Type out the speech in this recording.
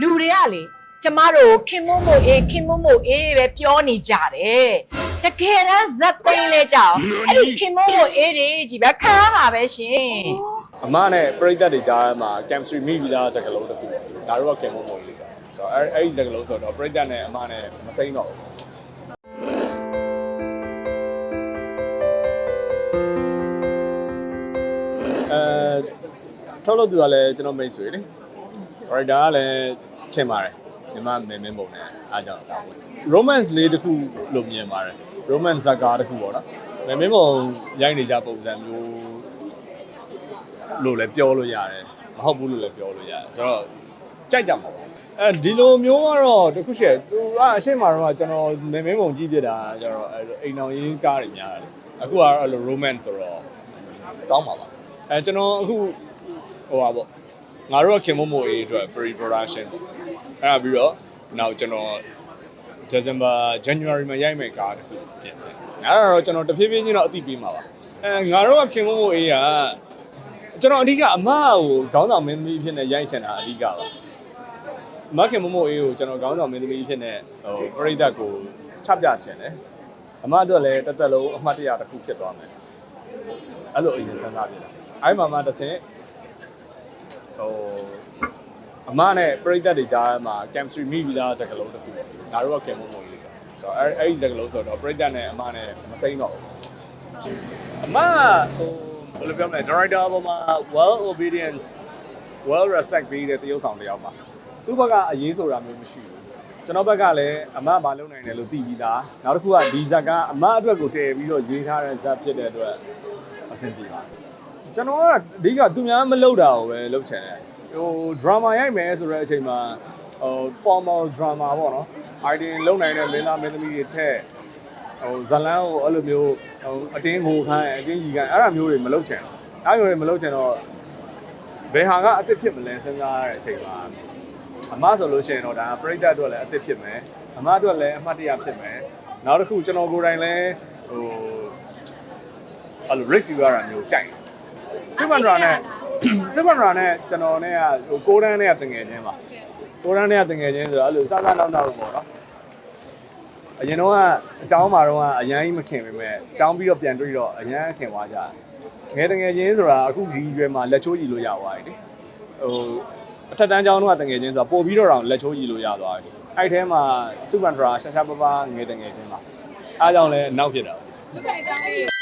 လူတွေကလေကျမတို့ကိုခင်မုံမို့အေးခင်မုံမို့အေးပဲပြောနေကြတယ်တကယ်တမ်းဇက်သိန်းလဲကြောင်အဲ့ဒီခင်မုံမို့အေးတွေကြီးပဲခံရမှာပဲရှင်အမနဲ့ပရိသတ်တွေကြားထဲမှာ chemistry မိပြီးသားစကားလုံးတစ်ခုဒါတော့ခင်မုံမုံလေးဆိုဆိုတော့အဲ့အဲ့ဒီစကားလုံးဆိုတော့ပရိသတ်နဲ့အမနဲ့မစိမ့်တော့ဘူးအဲထုတ်လို့သူကလည်းကျွန်တော်မိတ်ဆွေလေ writer ကလည်းခင်ပါတယ်ညီမမင်းမင်းပုံနဲ့အားကြောင့်တောင်း romance လေးတစ်ခုလို့မြင်ပါတယ် romance ဇာတ်ကားတစ်ခုပေါ့နော်မင်းမင်းပုံရိုက်နေကြပုံစံမျိုးလို့လည်းပြောလို့ရတယ်မဟုတ်ဘူးလို့လည်းပြောလို့ရတယ်ဆိုတော့ကြိုက်ကြမှာပေါ့အဲဒီလိုမျိုးကတော့တခုရှိတယ်သူကအရှိမတော့ကျွန်တော်မင်းမင်းပုံကြည့်ပြတာကျတော့အဲအိမ်အောင်ရင်းကားတွေများတယ်အခုကတော့အဲ့လို romance ဆိုတော့တောင်းပါပါအဲကျွန်တော်အခုဟိုပါပေါ့ ငါတို့ကခင်မမို့အေးအတွက် pre production ပေါ့အဲ့ဒါပြီးတော့နောက်ကျွန်တော် December January မှာရိုက်မယ်ကားတခုပြင်ဆင်အဲ့ဒါတော့ကျွန်တော်တဖြည်းဖြည်းချင်းတော့အသိပေးမှာပါအဲငါတို့ကခင်မမို့အေးကကျွန်တော်အဓိကအမကိုခေါင်းဆောင်မင်းသမီးဖြစ်နေရိုက်ချင်တာအဓိကပါမခင်မမို့အေးကိုကျွန်တော်ခေါင်းဆောင်မင်းသမီးဖြစ်နေဟိုပရိသတ်ကိုချပြချင်တယ်အမအတွက်လည်းတစ်သက်လုံးအမှတ်တရတစ်ခုဖြစ်သွားမယ်အဲ့လိုအရင်စဉ်းစားပြတာအဲ့မှာမှတစ်ဆင့် ဟိုအမနဲ့ပရိသတ်တွေကြားထဲမှာ chemistry မိပြီးသားစကားလုံးတစ်ခုငါတို့ကခင်မမို့အေးဆိုဆိုတော့အဲ့အဲ့ဒီစကားလုံးဆိုတော့ပရိသတ်နဲ့အမနဲ့မစိမ့်တော့ဘူးအမဟိုဘယ်လိုပြောမလဲ director ပေါ်မှာ well obedience well respect ပေးတဲ့တရုပ်ဆောင်တစ်ယောက်ပါသူ့ဘက်ကအရေးဆိုတာမျိုးမရှိဘူးကျွန်တော်ဘက်ကလည်းအမမလုပ်နိုင်တယ်လို့သိပြီးသားနောက်တစ်ခုကဒီဇက်ကအမအတွက်ကိုတည်ပြီးတော့ရေးထားတဲ့ဇက်ဖြစ်တဲ့အတွက်အဆင်ပြေပါတယ် ကျွန်တော်ကအဓိကသူများမလုပ်တာကိုပဲလုပ်ချင်တယ်ဟို drama ရိုက်မယ်ဆိုတဲ့အချိန်မှာဟို formal drama ပေါ့နော် item လုပ်နိုင်တဲ့မင်းသားမင်းသမီးတွေထက်ဟိုဇလန်းကိုအဲ့လိုမျိုးဟိုအတင်းကိုခိုင်းအတင်းကြီးခိုင်းအဲ့ဒါမျိုးတွေမလုပ်ချင်ဘူးအဲ့လိုတွေမလုပ်ချင်တော့ဘယ်ဟာကအစ်စ်ဖြစ်မလဲစဉ်းစားရတဲ့အချိန်မှာအမဆိုလို့ရှိရင်တော့ဒါပရိသတ်အတွက်လည်းအစ်စ်ဖြစ်မယ်အမအတွက်လည်းအမှတ်တရဖြစ်မယ်နောက်တစ်ခုကျွန်တော်ကိုယ်တိုင်လည်းဟိုအဲ့လို risk ယူရတာမျိုးကြိုက်တယ် စစ်မန်ဒရာနဲ့စစ်မန်ဒရာနဲ့ကျွန်တော်နဲ့ကဟိုကိုရန်နဲ့ကတငယ်ချင်းပါကိုရန်နဲ့ကတငယ်ချင်းဆိုတော့အဲ့လိုစားစားနောက်နောက်ပေါ့နော် အရင်တော့ကအเจ้าမှာတော့အရန်ကြီးမခင်ပေမဲ့အเจ้าပြီးတော့ပြန်တွေ့တော့အရန်ခင်သွားကြတယ်ငယ်တငယ်ချင်းဆိုတာအခုဒီရွယ်မှာလက်ချိုးကြီးလို့ရသွားပြီလေဟိုအထက်တန်းเจ้าတော့တငယ်ချင်းဆိုတာပို့ပြီးတော့လက်ချိုးကြီးလို့ရသွားပြီအဲ့ထဲမှာစူပန်ဒရာရှာရှာပပငယ်တငယ်ချင်းပါအားကြောင့်လည်းနောက်ဖြစ်တာ ဘယ်အကြောင်းလေး